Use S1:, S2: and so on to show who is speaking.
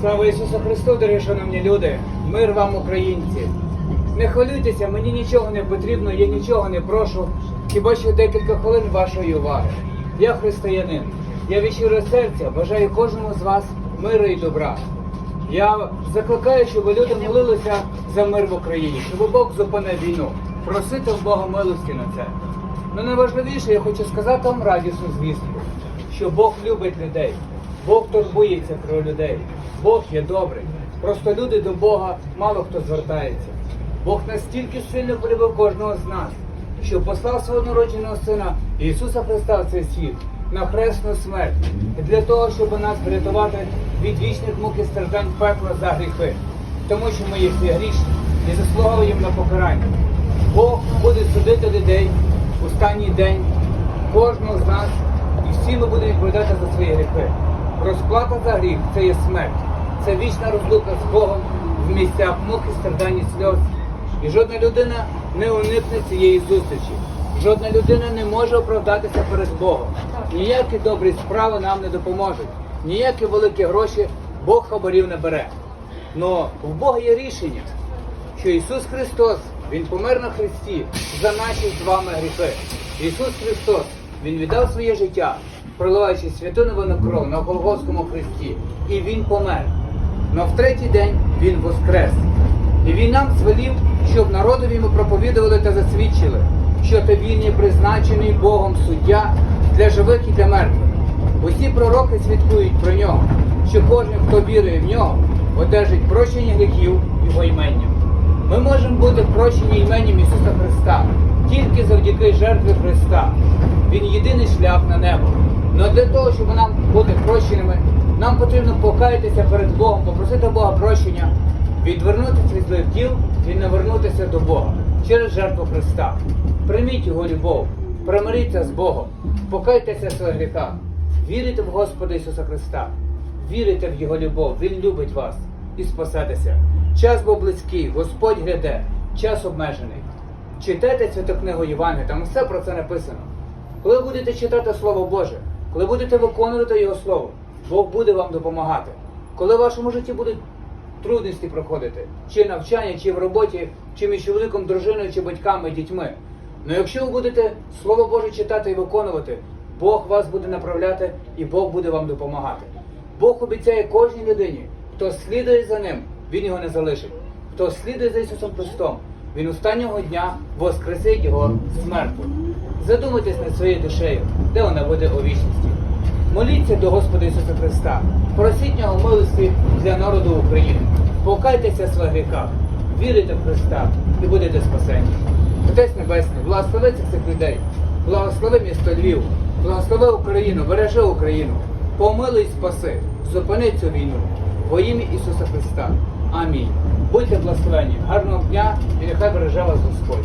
S1: Слава Ісусу Христу, дорогі шановні люди! Мир вам, українці! Не хвилюйтеся, мені нічого не потрібно, я нічого не прошу, хіба що декілька хвилин вашої уваги. Я християнин. Я від щирого серця бажаю кожному з вас миру і добра. Я закликаю, щоб люди молилися за мир в Україні, щоб Бог зупинив війну. Просити в Бога милості на це. Ну найважливіше, я хочу сказати вам радісну звістку, що Бог любить людей, Бог турбується про людей, Бог є добрий. Просто люди до Бога мало хто звертається. Бог настільки сильно полюбив кожного з нас, що послав свого народженого сина Ісуса Христа в цей світ на хресну смерть для того, щоб нас врятувати від вічних мук і страждань пекла за гріхи, тому що ми є всі грішні і заслуговуємо на покарання. Бог буде судити людей в останній день кожного з нас, і всі ми будемо відповідати за свої гріхи. Розплата за гріх це є смерть, це вічна розлука з Богом в місцях мук і страждань і сльоз. І жодна людина не уникне цієї зустрічі. Жодна людина не може оправдатися перед Богом. Ніякі добрі справи нам не допоможуть, ніякі великі гроші Бог хабарів не бере. Но в Бога є рішення, що Ісус Христос, Він помер на Христі за наші з вами гріхи. Ісус Христос, Він віддав своє життя, проливаючи святу новину кров на Голгофському Христі. І Він помер. Но в третій день Він воскрес. І він нам звелів, щоб народові ми проповідували та засвідчили, що то він є призначений Богом суддя для живих і для мертвих. Усі пророки свідкують про нього, що кожен, хто вірує в нього, одержить прощення гріхів його іменням. Ми можемо бути прощені іменем Ісуса Христа тільки завдяки жертві Христа. Він єдиний шлях на небо. Но для того, щоб нам бути прощеними, нам потрібно покаятися перед Богом, попросити Бога прощення, відвернутися від злих діл і навернутися до Бога через жертву Христа. Прийміть Його любов, примиріться з Богом, покайтеся в своїх гріхах, вірите в Господа Ісуса Христа, вірите в Його любов, Він любить вас і спасетеся. Час був близький, Господь гляде, час обмежений. Читайте цю книгу Євангелія, там все про це написано. Коли будете читати Слово Боже, коли будете виконувати Його Слово, Бог буде вам допомагати. Коли в вашому житті будуть трудності проходити, чи навчання, чи в роботі, чи між чоловіком, дружиною, чи батьками, дітьми. Ну якщо ви будете Слово Боже читати і виконувати, Бог вас буде направляти і Бог буде вам допомагати. Бог обіцяє кожній людині, хто слідує за ним, він його не залишить. Хто слідує за Ісусом Христом, він останнього дня воскресить його з мертвих. Задумайтесь над своєю душею, де вона буде у вічності. Моліться до Господа Ісуса Христа, просіть Нього милості для народу України. Покайтеся своїх гріхах, вірите в Христа і будете спасені. Отець Небесний, благослови цих цих людей, благослови місто Львів, благослови Україну, бережи Україну, помилуй, спаси, зупини цю війну. Во ім'я Ісуса Христа. Амінь. Будьте благословені, гарного дня і нехай береже вас Господь.